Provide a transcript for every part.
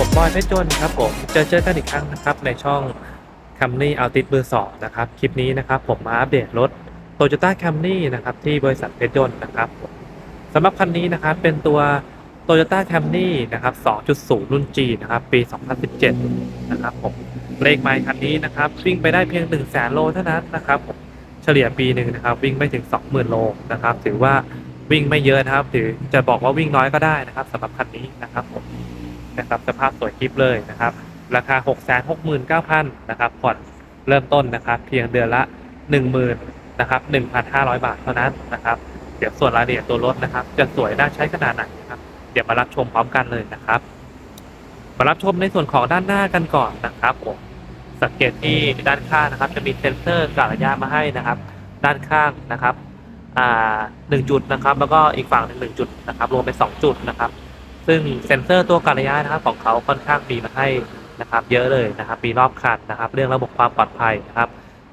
ผมบอยเพชรจนครับผมเจอเจอกันอีกครั้งนะครับ ในช่อง Camry a l t i มือสองนะครับ คลิปนี้นะครับ ผมมาอัปเดตรถ Toyota Camry นะครับ ที่บริษัทเพชรยนนะครับสำหรับคันนี้นะครับเป็นตัว Toyota Camry นะครับ 2.0 รุ่น G นะครับ ปี 2017 นะครับผม เลขไมล์คันนี้นะครับ วิ่งไปได้เพียง 1 0 0 0 0แสนโลเท่านั้นนะครับผมเฉลี่ยปีหนึ่งนะครับ วิ่งไม่ถึง 20,000 โลนะครับ ถือว่าวิ่งไม่เยอะนะครับ ถือจะบอกว่าวิ่งน้อยก็ได้นะครับสำหรับคันนี้นะครับผม นะครับสภาพสวยคลิปเลยนะครับ ราคา 6 6 9 0 0 0นะครับผ่อนเริ่มต้นนะครับเพียงเดือนละ 10,000นะครับ1,500 บาทเท่านั้นนะครับเดี๋ยวส่วนรายละเอียดตัวรถนะครับ จะสวยน่าใช้ขนาดไหนนะครับ เดี๋ยวมารับชมพร้อมกันเลยนะครับ มารับชมในส่วนของด้านหน้ากันก่อนนะครับผมสังเกตที่ด้านข้างนะครับ จะมีเซ็นเซอร์กะระยะมาให้นะครับ ด้านข้างนะครับอ่าหนึ่งจุดนะครับ แล้วก็อีกฝั่งหนึ่งหนึ่งจุดนะครับ รวมเป็นสองจุดนะครับ ซึ่งเซ็นเซอร์ตัวการระยะนะครับของเขาค่อนข้างมีมาให้นะครับ เยอะเลยนะครับ มีรอบคันนะครับ เรื่องระบบความปลอดภัยนะครับ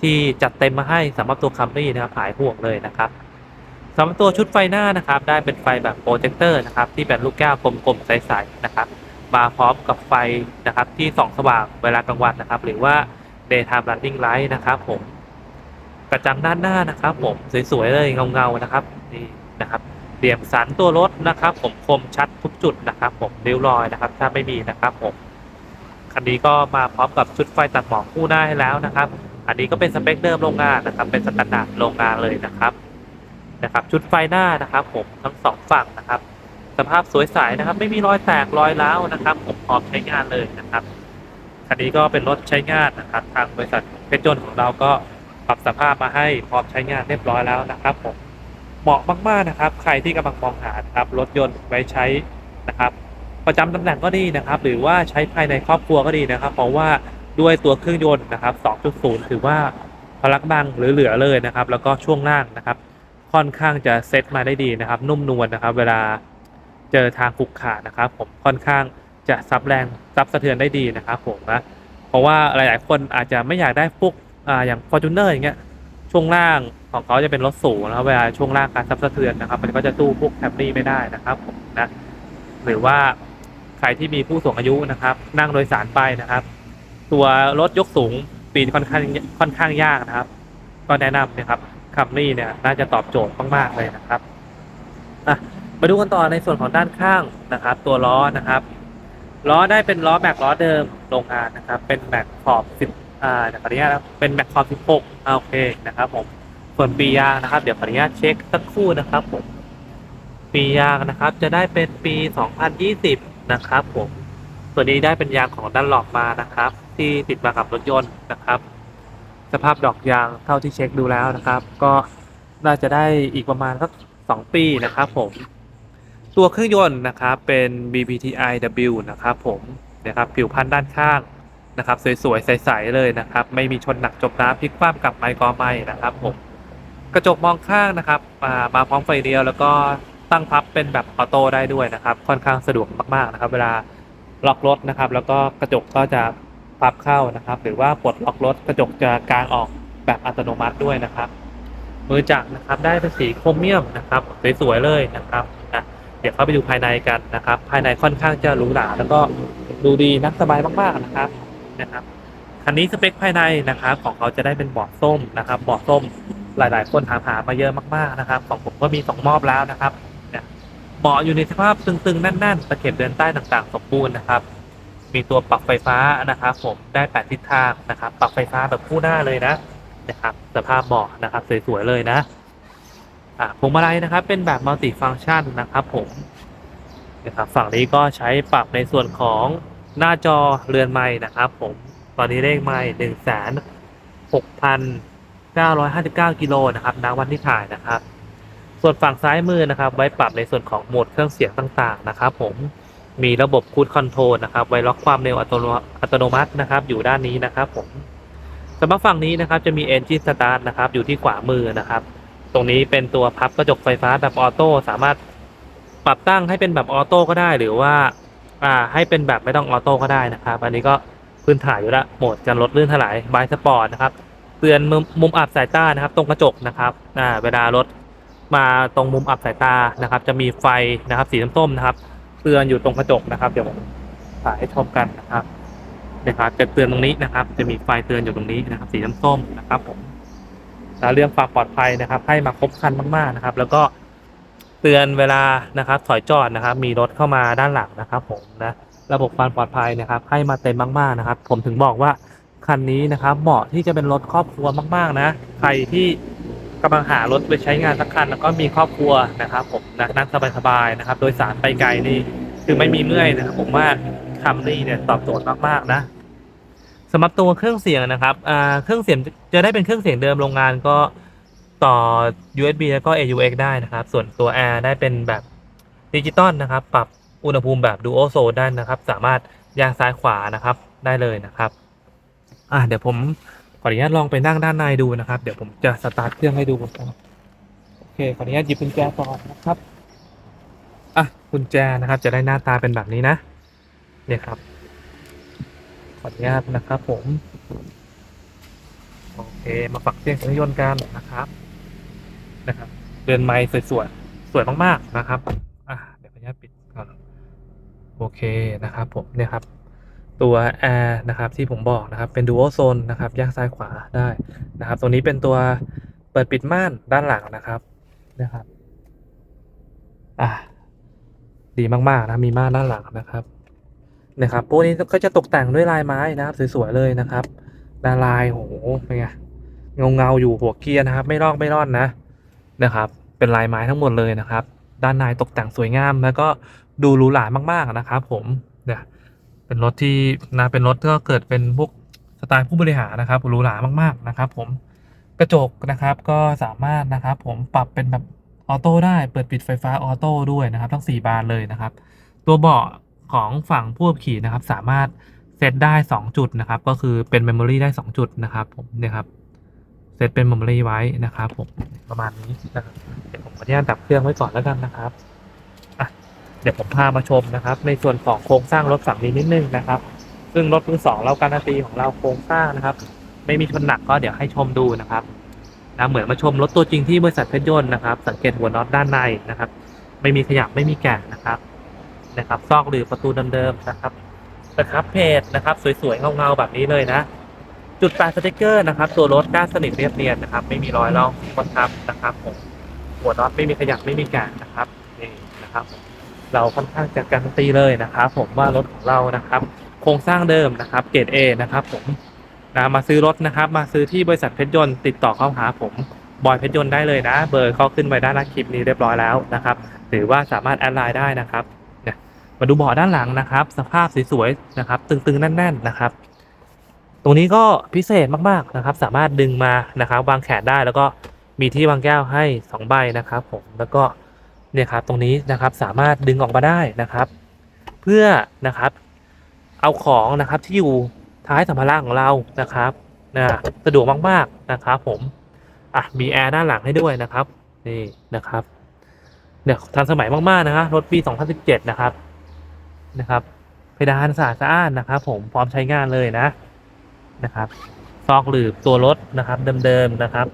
ที่จัดเต็มมาให้สำหรับตัวคัมรี่นะครับหายห่วงเลยนะครับสำหรับตัวชุดไฟหน้านะครับ ได้เป็นไฟแบบโปรเจคเตอร์นะครับ ที่เป็นลูกแก้วกลมๆใสๆนะครับ มาพร้อมกับไฟนะครับที่ส่องสว่างเวลากลางวันนะครับ หรือว่า daytime running light นะครับผมกระจังด้านหน้านะครับ ผมสวยๆเลยเงาๆนะครับนี่นะครับ เหลี่ยมสันตัวรถนะครับ ผมคมชัดทุกจุดนะครับ ผมริ้วรอยนะครับ ถ้าไม่มีนะครับผมคันนี้ก็มาพร้อมกับชุดไฟตัดหมอกคู่หน้าให้แล้วนะครับ อันนี้ก็เป็นสเปคเดิมโรงงานนะครับ เป็นสแตนดาร์ดโรงงานเลยนะครับนะครับ ชุดไฟหน้านะครับ ผมทั้งสองฝั่งนะครับ สภาพสวยใสนะครับ ไม่มีรอยแตกรอยร้าวนะครับ ผมพร้อมใช้งานเลยนะครับคันนี้ก็เป็นรถใช้งานนะครับ ทางบริษัทเพชรยนของเราก็ปรับสภาพมาให้พร้อมใช้งานเรียบร้อยแล้วนะครับผม เหมาะมากๆนะครับ ใครที่กำลังมองหานะครับรถยนต์ไว้ใช้นะครับ ประจำตำแหน่งก็ดีนะครับ หรือว่าใช้ภายในครอบครัวก็ดีนะครับ เพราะว่าด้วยตัวเครื่องยนต์นะครับ 2.0 ถือว่าพลังดังหรือเหลือเลยนะครับ แล้วก็ช่วงล่างนะครับ ค่อนข้างจะเซตมาได้ดีนะครับ นุ่มนวลนะครับ เวลาเจอทางขุกขานะครับ ผมค่อนข้างจะซับแรงซับสะเทือนได้ดีนะครับผมนะเพราะว่าหลายๆ คนอาจจะไม่อยากได้พวกอ่าอย่าง Fortuner อย่างเงี้ยช่วงล่าง ของเขาจะเป็นรถสูงนะครับเวลาช่วงล่างการซับสะเทือนนะครับ มันก็จะตู้พวกแคมรี่ไม่ได้นะครับผมนะหรือว่าใครที่มีผู้สูงอายุนะครับ นั่งโดยสารไปนะครับ ตัวรถยกสูงปีนค่อนข้างค่อนข้างยากนะครับ ก็แนะนำนะครับคัมรี่เนี่ยน่าจะตอบโจทย์มากๆเลยนะครับอะมาดูกันต่อในส่วนของด้านข้างนะครับ ตัวล้อนะครับล้อได้เป็นล้อแม็กล้อเดิมโรงงานนะครับ เป็นแม็กขอบ10อ่าเดี๋ยวขออนุญาตนะครับเป็นแม็กขอบ16อ่าโอเคนะครับผม ส่วนปียางนะครับ เดี๋ยวขออนุญาตเช็คสักครู่นะครับผมปียางนะครับ จะได้เป็นปี 2020 นะครับผมตัวนี้ได้เป็นยางของดันหลอกมานะครับ ที่ติดมากับรถยนต์นะครับ สภาพดอกยางเท่าที่เช็คดูแล้วนะครับ ก็น่าจะได้อีกประมาณสักสองปีนะครับผมตัวเครื่องยนต์นะครับเป็น BPTI W นะครับผมนะครับผิวพันธุ์ด้านข้างนะครับ สวยๆ ใสๆเลยนะครับ ไม่มีชนหนักจมน้ำพลิกคว่ำกับไมค์กอไม้นะครับผม กระจกมองข้างนะครับมามาพร้อมไฟเดียว แล้วก็ตั้งพับเป็นแบบออโต้ได้ด้วยนะครับ ค่อนข้างสะดวกมากๆนะครับ เวลาล็อกรถนะครับ แล้วก็กระจกก็จะพับเข้านะครับ หรือว่าปลดล็อกรถกระจกจะกางออกแบบอัตโนมัติด้วยนะครับมือจักรนะครับได้เป็นสีโครเมียมนะครับสวยๆเลยนะครับนะเดี๋ยวเข้าไปดูภายในกันนะครับ ภายในค่อนข้างจะหรูหราแล้วก็ดูดีนักสบายมากๆนะครับนะครับคันนี้สเปคภายในนะครับของเขาจะได้เป็นเบาะส้มนะครับเบาะส้ม หลาย ๆ คนถามหามาเยอะมากๆนะครับ ของผมก็มีสองมอบแล้วนะครับเนี่ยเบาะอยู่ในสภาพตึงๆ แน่น ๆ ตะเข็บเดินใต้ต่างๆ สมบูรณ์นะครับ มีตัวปรับไฟฟ้านะครับ ผมได้แปดทิศทางนะครับ ปรับไฟฟ้าแบบคู่หน้าเลยนะนะครับ สภาพเบาะนะครับสวยๆเลยนะอ่าพวงมาลัยนะครับ เป็นแบบมัลติฟังก์ชันนะครับ ผมนะครับฝั่งนี้ก็ใช้ปรับในส่วนของหน้าจอเรือนไม้นะครับ ผมตอนนี้เลขไม้หนึ่งแสนหกพัน 959 กิโลนะครับณวันที่ถ่ายนะครับ ส่วนฝั่งซ้ายมือนะครับ ไว้ปรับในส่วนของโหมดเครื่องเสียงต่างๆนะครับ ผมมีระบบคูดคอนโทรลนะครับ ไว้ล็อกความเร็วอัตโนมัตินะครับ อยู่ด้านนี้นะครับผมสำหรับฝั่งนี้นะครับจะมี Engine Start นะครับอยู่ที่ขวามือนะครับ ตรงนี้เป็นตัวพับกระจกไฟฟ้าแบบออโต้สามารถปรับตั้งให้เป็นแบบออโต้ก็ได้ หรือว่าอ่าให้เป็นแบบไม่ต้องออโต้ก็ได้นะครับ อันนี้ก็พื้นฐานอยู่ละโหมดการลดลื่นถลายบายสปอร์ตนะครับ เตือนมุมมุมอับสายตานะครับ ตรงกระจกนะครับอ่าเวลารถมาตรงมุมอับสายตานะครับ จะมีไฟนะครับสีส้มๆนะครับ เตือนอยู่ตรงกระจกนะครับ เดี๋ยวผมถ่ายให้ชมกันนะครับนะครับจะเตือนตรงนี้นะครับ จะมีไฟเตือนอยู่ตรงนี้นะครับ สีน้ำส้มนะครับผมแล้วเรื่องความปลอดภัยนะครับ ให้มาครบครันมากๆนะครับ แล้วก็เตือนเวลานะครับ ถอยจอดนะครับ มีรถเข้ามาด้านหลังนะครับ ผมนะระบบความปลอดภัยนะครับ ให้มาเต็มมากๆนะครับ ผมถึงบอกว่า คันนี้นะครับเหมาะที่จะเป็นรถครอบครัวมากๆนะ ใครที่กำลังหารถไปใช้งานสักคันแล้วก็มีครอบครัวนะครับผมนะนั่งสบายๆนะครับ โดยสารไปไกลนี่คือไม่มีเมื่อยนะครับผมว่าคัมรี่เนี่ยตอบโจทย์มากๆนะสำหรับตัวเครื่องเสียงนะครับเครื่องเสียงจะได้เป็นเครื่องเสียงเดิมโรงงานก็ต่อ USB แล้วก็ AUX ได้นะครับ ส่วนตัว Air ได้เป็นแบบดิจิตอลนะครับ ปรับอุณหภูมิแบบ Dual Zone ได้นะครับ สามารถยางซ้ายขวานะครับได้เลยนะครับ อะเดี๋ยวผมขออนุญาตลองไปนั่งด้านในดูนะครับ เดี๋ยวผมจะสตาร์ทเครื่องให้ดูครับโอเคขออนุญาตหยิบกุญแจก่อนนะครับอะกุญแจนะครับ จะได้หน้าตาเป็นแบบนี้นะ เนี่ยครับ ขออนุญาตนะครับ ผม โอเค มาฝักเสียงเครื่องยนต์กันนะครับนะครับเรือนไม้สวยๆสวยมากๆนะครับ อะเดี๋ยวขออนุญาตปิดก่อนโอเคนะครับ ผมเนี่ยครับ ตัว Air นะครับที่ผมบอกนะครับเป็น Dual Zone นะครับแย่างซ้ายขวาได้นะครับตัวนี้เป็นตัวเปิดปิดม่านด้านหลังนะครับนะครับอะดีมากๆนะมีม่านด้านหลังนะครับนะครับพวกนี้ก็จะตกแต่งด้วยลายไม้นะครับสวยๆเลยนะครับลาลายโหเป็นไงเงาเงาๆอยู่หัวเกียร์นะครับ ไม่ลอกไม่ร่อนนะนะครับ เป็นลายไม้ทั้งหมดเลยนะครับ ด้านในตกแต่งสวยงามแล้วก็ดูหรูหรามากๆนะครับ ผมเนี่ย เป็นรถที่นะเป็นรถก็เกิดเป็นพวกสไตล์ผู้บริหารนะครับหรูหรามากๆนะครับ ผมกระจกนะครับก็สามารถนะครับผมปรับเป็นแบบออโต้ได้เปิดปิดไฟฟ้าออโต้ด้วยนะครับ ทั้ง 4 บานเลยนะครับ ตัวเบาะของฝั่งผู้ขับขี่นะครับ สามารถเซตได้ 2 จุดนะครับ ก็คือเป็นเมมโมรีได้ 2 จุดนะครับผมเนี่ยครับเซตเป็นเมมโมรีไว้นะครับ ผมประมาณนี้นะครับเดี๋ยวผมขออนุญาตดับเครื่องไว้ก่อนแล้วกันนะครับ ดี๋ยวผมพามาชมนะครับ ในส่วนของโครงสร้างรถฝั่งนี้นิดนึงนะครับ ซึ่งรถมือสองเราการันตีของเราโครงสร้างนะครับ ไม่มีชนหนักก็เดี๋ยวให้ชมดูนะครับนะเหมือนมาชมรถตัวจริงที่บริษัทเพชรยนต์นะครับสังเกตหัวน็อตด้านในนะครับ ไม่มีขยับไม่มีแกะนะครับนะครับซอกหรือประตูเดิมๆนะครับนะครับเพจนะครับ สวยๆเงาๆแบบนี้เลยนะ จุดแปะสติกเกอร์นะครับ ตัวรถก้านสนิทเรียบเนียนนะครับ ไม่มีรอยลอกคนทับนะครับผมหัวน็อตไม่มีขยับไม่มีแกะนะครับนี่นะครับ เราค่อนข้างจะการันตีเลยนะครับผมว่ารถของเรานะครับ โครงสร้างเดิมนะครับเกรด A นะครับผมนะมาซื้อรถนะครับ มาซื้อที่บริษัทเพชรยนต์ติดต่อเข้าหาผมบอยเพชรยนต์ได้เลยนะ เบอร์เขาขึ้นไว้ด้านหน้าคลิปนี้เรียบร้อยแล้วนะครับหรือว่าสามารถแอดไลน์ได้นะครับเนี่ยมาดูเบาะด้านหลังนะครับ สภาพสวยๆนะครับ ตึงๆแน่น ๆนะครับ ตรงนี้ก็พิเศษมากๆนะครับ สามารถดึงมานะครับ วางแขนได้แล้วก็มีที่วางแก้วให้สองใบนะครับ ผมแล้วก็ เนี่ยครับตรงนี้นะครับสามารถดึงออกมาได้นะครับ เพื่อนะครับ เอาของนะครับที่อยู่ท้ายสัมภาระของเรานะครับนะสะดวกมากๆนะครับผมอะมีแอร์ด้านหลังให้ด้วยนะครับนี่นะครับเนี่ยทันสมัยมากๆนะครับรถปี 2017 นะครับนะครับเพดานสะอาดสะอ้านนะครับ ผมพร้อมใช้งานเลยนะนะครับซอกหลืบตัวรถนะครับ เดิมๆนะครับ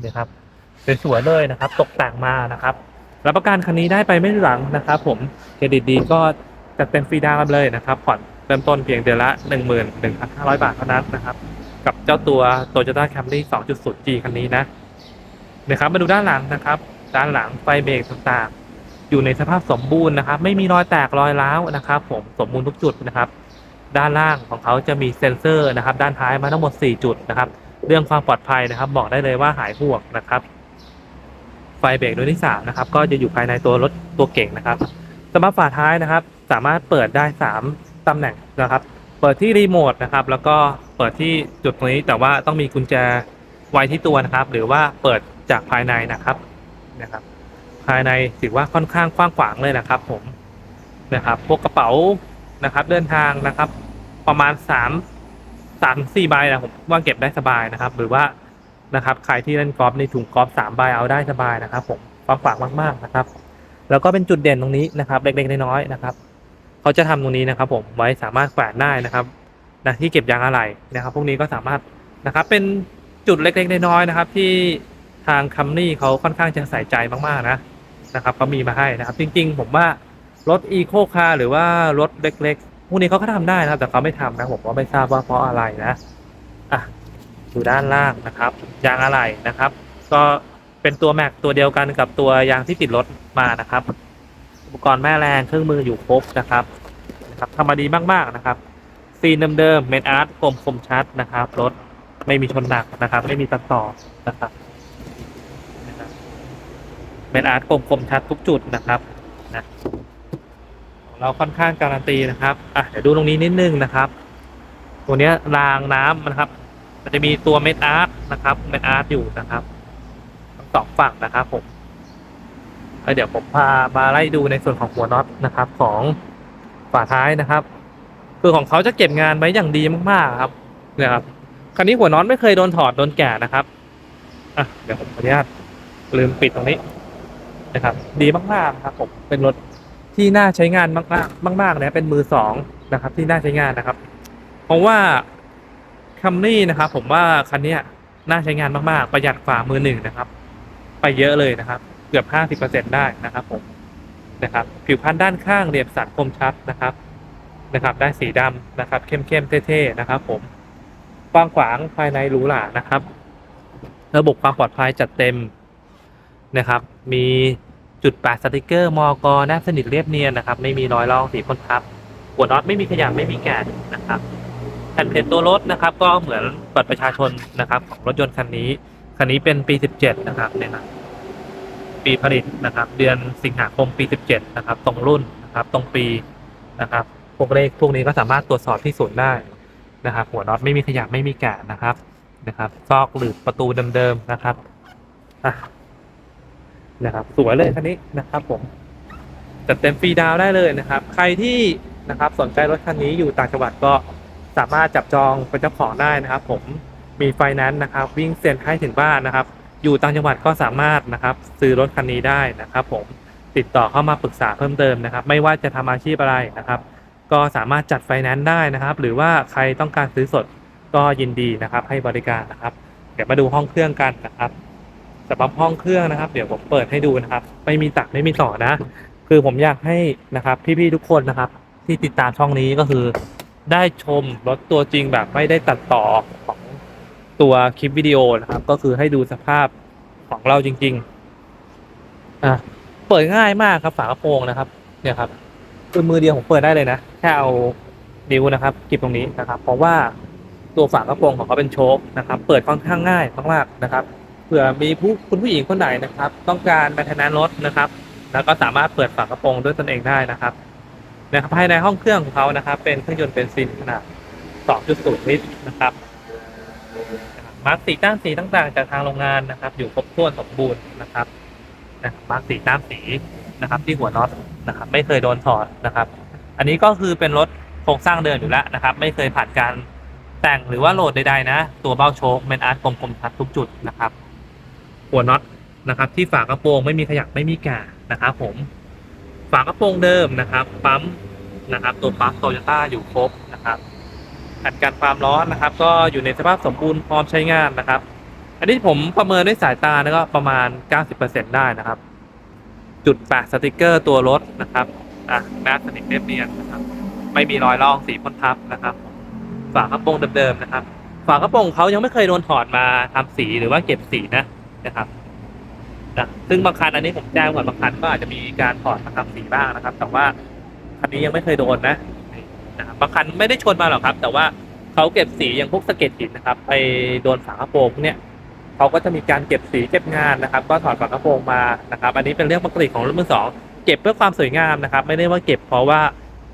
เนี่ยครับสวยๆเลยนะครับ ตกแต่งมานะครับ รับประกันคันนี้ได้ไปไม่หลังนะครับผมเครดิตดีก็จัดเต็มฟรีดาวน์เลยนะครับผ่อนเริ่มต้นเพียงเดือนละ 11,500 บาทเท่านั้นนะครับ กับเจ้าตัว Toyota Camry 2.0G คันนี้นะนะครับมาดูด้านหลังนะครับ ด้านหลังไฟเบรกต่างๆ อยู่ในสภาพสมบูรณ์นะครับ ไม่มีรอยแตกรอยร้าวนะครับ ผมสมบูรณ์ทุกจุดนะครับ ด้านล่างของเขาจะมีเซ็นเซอร์นะครับ ด้านท้ายมาทั้งหมด 4 จุดนะครับ เรื่องความปลอดภัยนะครับ บอกได้เลยว่าหายห่วงนะครับ ไฟเบรกดวงที่สามนะครับก็จะอยู่ภายในตัวรถตัวเก่งนะครับสมาร์ทฝาท้ายนะครับ สามารถเปิดได้สามตำแหน่งนะครับ เปิดที่รีโมทนะครับแล้วก็เปิดที่จุดตรงนี้แต่ว่าต้องมีกุญแจไว้ที่ตัวนะครับ หรือว่าเปิดจากภายในนะครับนะครับ ภายในถือว่าค่อนข้างกว้างขวางเลยนะครับ ผมนะครับพวกกระเป๋านะครับ เดินทางนะครับ ประมาณสามสามสี่ใบนะผมว่าเก็บได้สบายนะครับ หรือว่า นะครับใครที่เล่นกอล์ฟในถุงกอล์ฟสามใบเอาได้สบายนะครับผมกว้างขวางมากๆนะครับ แล้วก็เป็นจุดเด่นตรงนี้นะครับ เล็กๆน้อยๆนะครับเขาจะทำตรงนี้นะครับ ผมไว้สามารถแขวนได้นะครับนะที่เก็บยางอะไหล่นะครับ พวกนี้ก็สามารถนะครับ เป็นจุดเล็กๆน้อยๆนะครับ ที่ทางคัมนี่เขาค่อนข้างจะใส่ใจมากๆนะนะครับเขามีมาให้นะครับ จริง ๆ ผมว่ารถอีโคคาร์หรือว่ารถเล็กพวกนี้เขาก็ทำได้นะครับ แต่เขาไม่ทำนะผมก็ไม่ทราบว่าเพราะอะไรนะอะ ดูด้านล่างนะครับ ยางอะไหล่นะครับ ก็เป็นตัวแม็กตัวเดียวกันกับตัวยางที่ติดรถมานะครับ อุปกรณ์แม่แรงเครื่องมืออยู่ครบนะครับนะครับทำมาดีมากๆนะครับซีนเดิมๆเมนอาร์ตคมคมชัดนะครับรถไม่มีชนหนักนะครับ ไม่มีตัดต่อนะครับเมนอาร์ตคมคมชัดทุกจุดนะครับนะของเราค่อนข้างการันตีนะครับอะเดี๋ยวดูตรงนี้นิดนึงนะครับ ตัวเนี้ยรางน้ำนะครับ มันจะมีตัวเมนอาร์ตนะครับเมนอาร์ตอยู่นะครับทั้งสองฝั่งนะครับผมเดี๋ยวผมพามาไล่ดูในส่วนของหัวน็อตนะครับของฝาท้ายนะครับ คือของเขาจะเก็บงานไว้อย่างดีมากๆครับเนี่ยครับคันนี้หัวน็อตไม่เคยโดนถอดโดนแกะนะครับอะเดี๋ยวผมขออนุญาตลืมปิดตรงนี้นะครับ ดีมากๆครับผมเป็นรถที่น่าใช้งานมากๆมากๆนะเป็นมือสองนะครับ ที่น่าใช้งานนะครับ เพราะว่า คัมรี่นะครับ ผมว่าคันนี้น่าใช้งานมากๆ ประหยัดกว่ามือหนึ่งนะครับ ไปเยอะเลยนะครับ เกือบ 50%ได้นะครับผมนะครับ ผิวพันธุ์ด้านข้างเรียบสันคมชัดนะครับนะครับ ได้สีดำนะครับ เข้มๆเท่ๆนะครับ ผมกว้างขวางภายในหรูหรานะครับ ระบบความปลอดภัยจัดเต็มนะครับ มีจุดแปดสติกเกอร์มอกรแนบสนิทเรียบเนียนนะครับ ไม่มีรอยลองสีพ่นทับหัวน็อตไม่มีขยับไม่มีแกนนะครับ ผ่นเพจตัวรถนะครับ ก็เหมือนบัตรประชาชนนะครับ ของรถยนต์คันนี้ คันนี้เป็นปี 17 นะครับเนี่ยนะปีผลิตนะครับ เดือนสิงหาคมปี 17 นะครับ ตรงรุ่นนะครับ ตรงปีนะครับ พวกเลขพวกนี้ก็สามารถตรวจสอบที่ศูนย์ได้นะครับ หัวน็อตไม่มีขยับไม่มีแกะนะครับนะครับ ซอกหรือประตูเดิมๆนะครับอะนะครับ สวยเลยคันนี้นะครับ ผมจัดเต็มฟรีดาวได้เลยนะครับ ใครที่นะครับ สนใจรถคันนี้อยู่ต่างจังหวัดก็ สามารถจับจองเป็นเจ้าของได้นะครับ ผมมีไฟแนนซ์นะครับ วิ่งเซ็นให้ถึงบ้านนะครับ อยู่ต่างจังหวัดก็สามารถนะครับ ซื้อรถคันนี้ได้นะครับ ผมติดต่อเข้ามาปรึกษาเพิ่มเติมนะครับ ไม่ว่าจะทำอาชีพอะไรนะครับ ก็สามารถจัดไฟแนนซ์ได้นะครับ หรือว่าใครต้องการซื้อสดก็ยินดีนะครับ ให้บริการนะครับ เดี๋ยวมาดูห้องเครื่องกันนะครับสำหรับห้องเครื่องนะครับ เดี๋ยวผมเปิดให้ดูนะครับ ไม่มีตักไม่มีต่อนะ คือผมอยากให้นะครับ พี่ๆทุกคนนะครับ ที่ติดตามช่องนี้ก็คือ ได้ชมรถตัวจริงแบบไม่ได้ตัดต่อของตัวคลิปวิดีโอนะครับ ก็คือให้ดูสภาพของเราจริง ๆ อะเปิดง่ายมากครับฝากระโปรงนะครับ เนี่ยครับคือมือเดียวผมเปิดได้เลยนะแค่เอานิ้วนะครับกิบตรงนี้นะครับ เพราะว่าตัวฝากระโปรงของเขาเป็นโชคนะครับ เปิดค่อนข้างง่ายมากๆนะครับเผื่อมีผู้คุณผู้หญิงคนไหนนะครับ ต้องการแมทนานรถนะครับ แล้วก็สามารถเปิดฝากระโปรงด้วยตนเองได้นะครับ นะครับภายในห้องเครื่องของเขานะครับ เป็นเครื่องยนต์เบนซินขนาด 2.0 ลิตรนะครับมาร์กสีต้านสีต่างๆ จากทางโรงงานนะครับ อยู่ครบถ้วนสมบูรณ์นะครับนะมาร์กสีต้านสีนะครับ ที่หัวน็อตนะครับ ไม่เคยโดนถอดนะครับ อันนี้ก็คือเป็นรถโครงสร้างเดิมอยู่แล้วนะครับ ไม่เคยผ่านการแต่งหรือว่าโหลดใดๆนะ ตัวเบ้าโชคเป็นอาร์ตกลมๆชัดทุกจุดนะครับ หัวน็อตนะครับ ที่ฝากระโปรงไม่มีขยักไม่มีแก่นะครับ ผม ฝากระโปรงเดิมนะครับ ปั๊มนะครับ ตัวปั๊มโตโยต้าอยู่ครบนะครับแผ่นกันความร้อนนะครับ ก็อยู่ในสภาพสมบูรณ์พร้อมใช้งานนะครับ อันนี้ผมประเมินด้วยสายตาแล้วก็ประมาณ 90%ได้นะครับ จุดแปะสติกเกอร์ตัวรถนะครับอะแมสสนิทเรียบเนียนนะครับ ไม่มีรอยลอกสีพ่นทับนะครับ ฝากระโปรงเดิมๆนะครับ ฝากระโปรงเขายังไม่เคยโดนถอดมาทำสีหรือว่าเก็บสีนะนะครับ นะซึ่งบางคันอันนี้ผมแจ้งก่อนบางคันก็อาจจะมีการถอดมาทำสีบ้างนะครับ แต่ว่าคันนี้ยังไม่เคยโดนนะนะครับบางคันไม่ได้ชนมาหรอกครับ แต่ว่าเขาเก็บสีอย่างพวกสะเก็ดหินนะครับ ไปโดนฝากระโปรงเนี่ยเขาก็จะมีการเก็บสีเก็บงานนะครับ ก็ถอดฝากระโปรงมานะครับ อันนี้เป็นเรื่องปกติของรถมือสองเก็บเพื่อความสวยงามนะครับ ไม่ได้ว่าเก็บเพราะว่า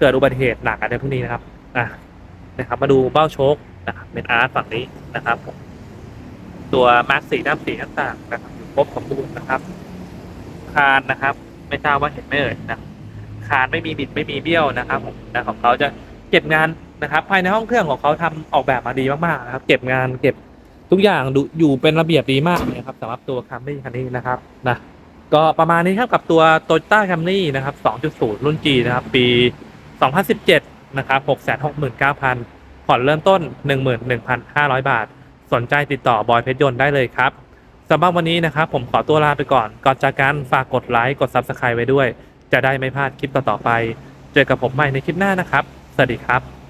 เกิดอุบัติเหตุหนักอะไรพวกนี้นะครับอะนะครับ มาดูเบ้าโชคนะครับเป็นอาร์ตฝั่งนี้นะครับ ตัวมาร์กสีน้ำสีต่างๆนะครับ ครบสมบูรณ์นะครับ คานนะครับ ไม่ทราบว่าเห็นไหมเอ่ยนะคานไม่มีบิดไม่มีเบี้ยวนะครับนะของเขาจะเก็บงานนะครับ ภายในห้องเครื่องของเขาทำออกแบบมาดีมากๆนะครับ เก็บงานเก็บทุกอย่างดูอยู่เป็นระเบียบดีมากเลยครับสำหรับตัวคัมรี่คันนี้นะครับนะก็ประมาณนี้ครับกับตัว Toyota Camry นะครับ 2.0 รุ่น G นะครับ ปี 2017 นะครับ 669,000 ผ่อนเริ่มต้น 11,500 บาท สนใจติดต่อบอยเพชรยนต์ได้เลยครับ สำหรับวันนี้นะครับผมขอตัวลาไปก่อน ก่อนจากกันฝากกดไลค์กด Subscribe ไว้ด้วย จะได้ไม่พลาดคลิปต่อๆไป เจอกับผมใหม่ในคลิปหน้านะครับ สวัสดีครับ